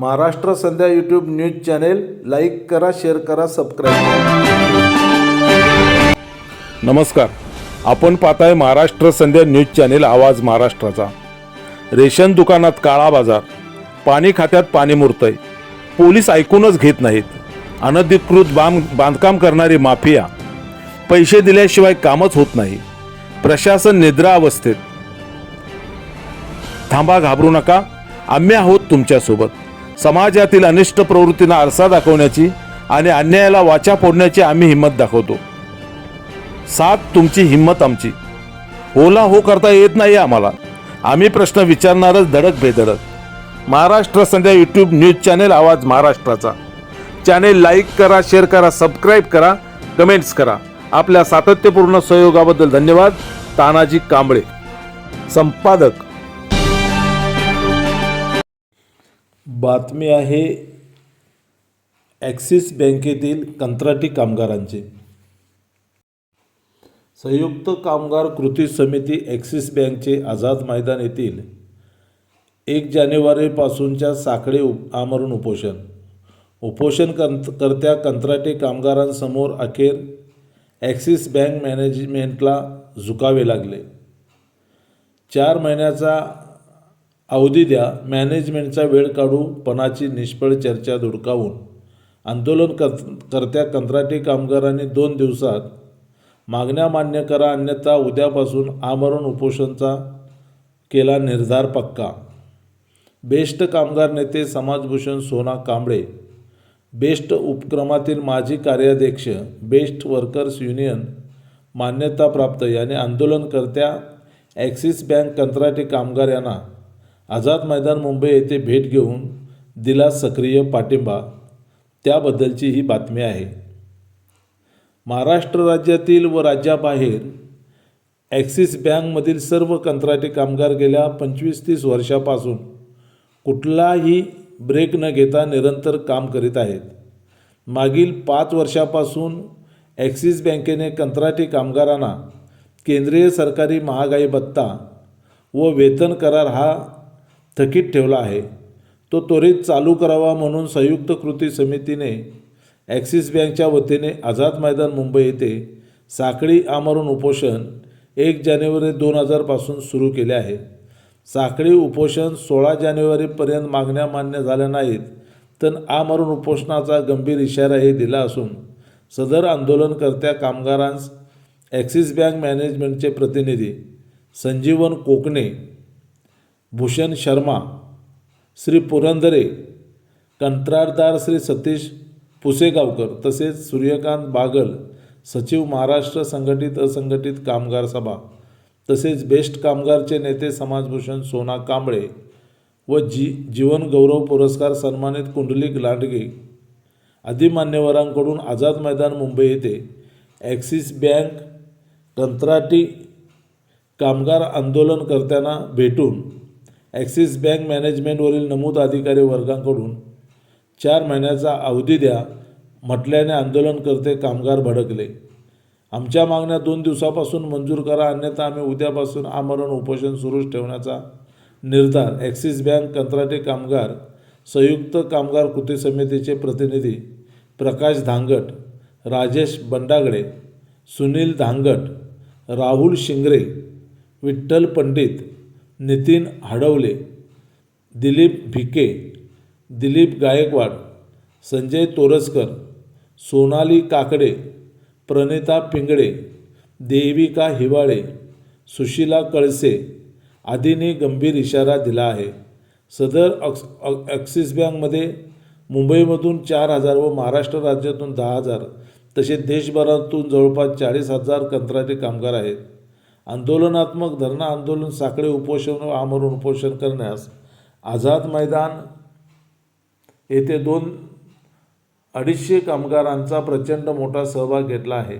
Maharashtra Sandhya YouTube news channel like करा share करा subscribe करा. नमस्कार. आपण पाहताय महाराष्ट्र संध्या न्यूज चॅनेल आवाज महाराष्ट्राचा. रेशन दुकानात काळा बाजार पाणी खात्यात पाणी मुरतंय. पोलीस ऐकूनच घेत नाहीत. अनधिकृत बांध बांधकाम करणारी माफिया. पैसे दिल्याशिवाय कामच होत नाही. प्रशासन निद्रा अवस्थेत. थांबा घाबरू नका. आम्ही आहोत तुमच्यासोबत. समाजातील अनिष्ट प्रवृत्तींना आरसा दाखवण्याची आणि अन्यायाला वाचा फोडण्याची आम्ही हिंमत दाखवतो. साथ तुमची हिंमत आमची. होला हो करता येत नाही आम्हाला. आम्ही प्रश्न विचारणारच धडक बेधडक. Maharashtra Sandhya YouTube news channel आवाज महाराष्ट्राचा. चॅनेल लाईक करा शेअर करा सबस्क्राईब करा कमेंट्स करा. आपल्या सातत्यपूर्ण सहयोगाबद्दल धन्यवाद. तानाजी कांबळे. संपादक. बातमी आहे ॲक्सिस बँकेतील कंत्राटी कामगारांची. संयुक्त कामगार कृती समिती ॲक्सिस बँकचे आझाद मैदान येथील एक जानेवारीपासूनच्या साखळी उप आमरण उपोषण. उपोषण कंत करत्या कंत्राटी कामगारांसमोर अखेर ॲक्सिस बँक मॅनेजमेंटला झुकावे लागले. चार महिन्याचा अवधी द्या मॅनेजमेंटचा वेळ काढू पणाची निष्फळ चर्चा धुडकावून. आंदोलन कर करत्या कंत्राटी कामगारांनी दोन दिवसात मागण्या मान्य करा अन्यथा उद्यापासून आमरण उपोषणचा केला निर्धार पक्का. बेस्ट कामगार नेते समाजभूषण सोना कांबळे बेस्ट उपक्रमातील माजी कार्याध्यक्ष बेस्ट वर्कर्स युनियन मान्यताप्राप्त याने आंदोलनकर्त्या ॲक्सिस बँक कंत्राटी कामगार यांना आझाद मैदान मुंबई येथे भेट घेऊन दिला सक्रिय पाठिंबा. त्याबद्दलची ही बातमी आहे. महाराष्ट्र राज्यातील व राज्याबाहेर ॲक्सिस बँकमधील सर्व कंत्राटी कामगार गेल्या पंचवीस तीस वर्षापासून कुठलाही ब्रेक न घेता निरंतर काम करीत आहेत. मागील पाच वर्षापासून ॲक्सिस बँकेने कंत्राटी कामगारांना केंद्रीय सरकारी महागाई भत्ता व वेतन करार हा थकीत ठेवला आहे. तो त्वरित चालू करावा म्हणून संयुक्त कृती समितीने ॲक्सिस बँकच्या वतीने आझाद मैदान मुंबई येथे साखळी आमरण उपोषण एक जानेवारी दोन हजारपासून सुरू केले आहे. साखळी उपोषण सोळा जानेवारीपर्यंत मागण्या मान्य झाल्या नाहीत तर आमरण उपोषणाचा गंभीर इशाराही दिला असून सदर आंदोलनकर्त्या कामगारांस ॲक्सिस बँक मॅनेजमेंटचे प्रतिनिधी संजीवन कोकणे भूषण शर्मा श्री पुरंदरे कंत्राटदार श्री सतीश पुसेगावकर तसेच सूर्यकांत बागल सचिव महाराष्ट्र संघटित असंघटित कामगार सभा तसेच बेस्ट कामगारचे नेते समाजभूषण सोना कांबळे व जी जीवन गौरव पुरस्कार सन्मानित कुंडलिक लांडगे आदी मान्यवरांकडून आझाद मैदान मुंबई येथे ॲक्सिस बँक कंत्राटी कामगार आंदोलनकर्त्यांना भेटून ॲक्सिस बँक मॅनेजमेंटवरील नमूद अधिकारी वर्गांकडून चार महिन्याचा अवधी द्या म्हटल्याने आंदोलनकर्ते कामगार भडकले. आमच्या मागण्या दोन दिवसापासून मंजूर करा अन्यथा आम्ही उद्यापासून आमरण उपोषण सुरूच ठेवण्याचा निर्धार ॲक्सिस बँक कंत्राटी कामगार संयुक्त कामगार कृती समितीचे प्रतिनिधी प्रकाश धांगट राजेश बंडागडे सुनील धांगट राहुल शिंगरे विठ्ठल पंडित नितीन हडवले दिलीप भिके दिलीप गायकवाड संजय तोरसकर सोनाली काकडे प्रणिता पिंगळे देविका हिवाळे सुशीला कळसे आदींनी गंभीर इशारा दिला आहे. सदर अक्स ॲक्सिस बँकमध्ये मुंबईमधून चार हजार व महाराष्ट्र राज्यातून दहा हजार तसेच देशभरातून जवळपास चाळीस हजार कंत्राटी कामगार आहेत. आंदोलनात्मक धरणा आंदोलन साखळे उपोषण व आमरण उपोषण करण्यास आझाद मैदान येथे दोन अडीचशे कामगारांचा प्रचंड मोठा सहभाग घेतला आहे.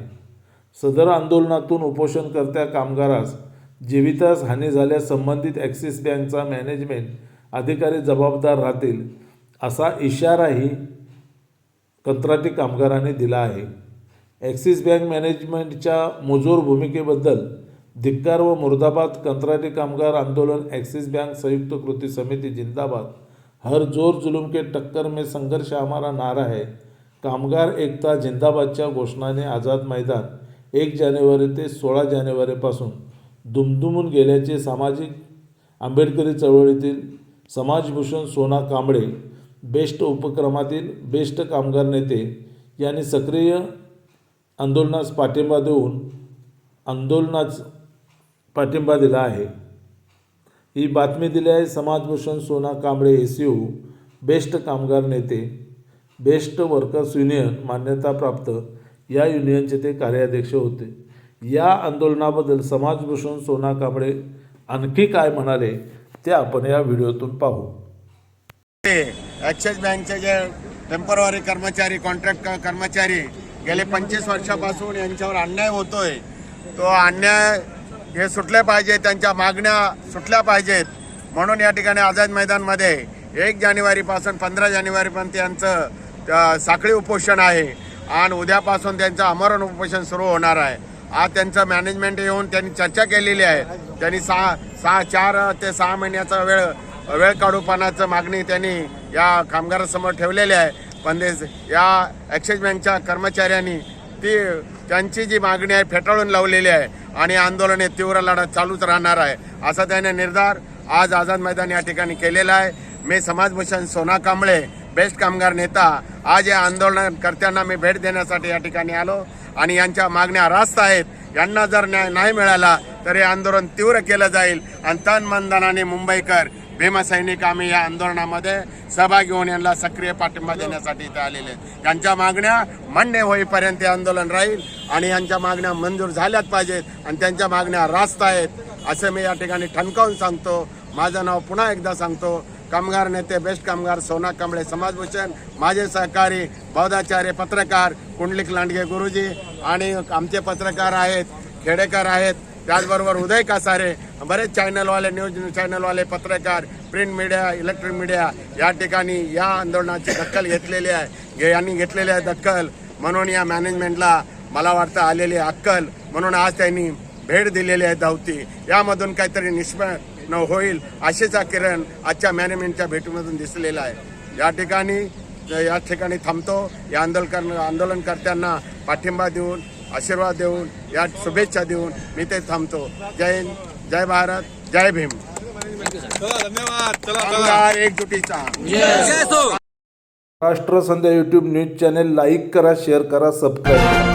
सदर आंदोलनातून उपोषणकर्त्या कामगारास जीवितास हानी झाल्यास संबंधित ॲक्सिस बँकचा मॅनेजमेंट अधिकारी जबाबदार राहतील असा इशाराही कंत्राटी कामगारांनी दिला आहे. ॲक्सिस बँक मॅनेजमेंटच्या मुजोर भूमिकेबद्दल धिक्कार व मुर्दाबाद कंत्राटी कामगार आंदोलन ॲक्सिस बँक संयुक्त कृती समिती जिंदाबाद. हर जोर जुलूम के टक्कर में संघर्ष हमारा नारा है. कामगार एकता जिंदाबादच्या घोषणाने आझाद मैदान एक जानेवारी ते सोळा जानेवारीपासून दुमदुमून गेल्याचे सामाजिक आंबेडकरी चळवळीतील समाजभूषण सोना कांबळे बेस्ट उपक्रमातील बेस्ट कामगार नेते यांनी सक्रिय आंदोलनास पाठिंबा देऊन आंदोलनाच पाठिंबा दिला आहे. ही बातमी दिली आहे समाजभूषण Sona Kamble S U BEST कामगार नेते बेस्ट वर्कर्स युनियन मान्यताप्राप्त या युनियनचे ते कार्याध्यक्ष होते. या आंदोलनाबद्दल समाजभूषण सोना कांबळे आणखी काय म्हणाले ते आपण या व्हिडिओतून पाहू. ॲक्सिस बँकचे जे टेंपररी कर्मचारी कॉन्ट्रॅक्ट कर्मचारी गेले पंचवीस वर्षापासून यांच्यावर अन्याय होतोय. तो अन्याय हे सुटले पाहिजे त्यांच्या मागण्या सुटल्या पाहिजेत. म्हणून या ठिकाणी आझाद मैदानमध्ये एक जानेवारीपासून पंधरा जानेवारीपर्यंत यांचं साखळी उपोषण आहे. आणि उद्यापासून त्यांचं अमरण उपोषण सुरू होणार आहे. आज त्यांचं मॅनेजमेंट येऊन त्यांनी चर्चा केलेली आहे. त्यांनी सहा सहा चार ते सहा महिन्याचा वेळ वेळ काढूपणाचं मागणी त्यांनी या कामगारासमोर ठेवलेली आहे. पण या ॲक्सिस बँकच्या कर्मचाऱ्यांनी ती त्यांची जी मागणी आहे फेटाळून लावलेली आहे आणि आंदोलन हे तीव्र लढा चालूच राहणार आहे. असा त्याने निर्धार आज आझाद मैदान या ठिकाणी केलेला आहे. मी समाजभूषण सोना कांबळे बेस्ट कामगार नेता आज या आंदोलनकर्त्यांना मी भेट देण्यासाठी या ठिकाणी आलो आणि यांच्या मागण्या रास्त आहेत. यांना जर न्याय नाही मिळाला तर हे आंदोलन तीव्र केलं जाईल. आणि तन मन मुंबईकर भीमसैनिक आम्ही या आंदोलनामध्ये सहभागी होऊन यांना सक्रिय पाठिंबा देण्यासाठी इथे आलेले आहेत. यांच्या मागण्या मान्य होईपर्यंत हे आंदोलन राहील आणि यांच्या मागण्या मंजूर झाल्याच पाहिजेत आणि त्यांच्या मागण्या रास्त आहेत असं मी या ठिकाणी ठणकावून सांगतो. माझं नाव पुन्हा एकदा सांगतो. कामगार नेते बेस्ट कामगार सोना कांबळे समाजभूषण माझे सहकारी बौद्धाचार्य पत्रकार कुंडलिक लांडगे गुरुजी आणि आमचे पत्रकार आहेत खेडेकर आहेत त्याचबरोबर उदय कासारे बरेच चॅनलवाले न्यूज चॅनलवाले पत्रकार प्रिंट मीडिया इलेक्ट्रिक मीडिया या ठिकाणी या आंदोलनाची दखल घेतलेली आहे. यांनी घेतलेली आहे दखल. म्हणून या मॅनेजमेंटला मला वाटतं आलेली अक्कल. म्हणून आज त्यांनी भेट दिलेली आहे धावती. यामधून काहीतरी निष्पन्न होईल अशीचा किरण आजच्या मॅनेजमेंटच्या भेटीमधून दिसलेला आहे. या ठिकाणी या ठिकाणी थांबतो. या आंदोलन आंदोलनकर्त्यांना पाठिंबा देऊन आशीर्वाद देऊन या शुभेच्छा देऊन मी ते थांबतो. जय हिंद. जय भारत जय भीम. कामगार एकजुटीचा. राष्ट्र Sandhya YouTube news channel like करा शेअर करा सबस्क्राईब करा.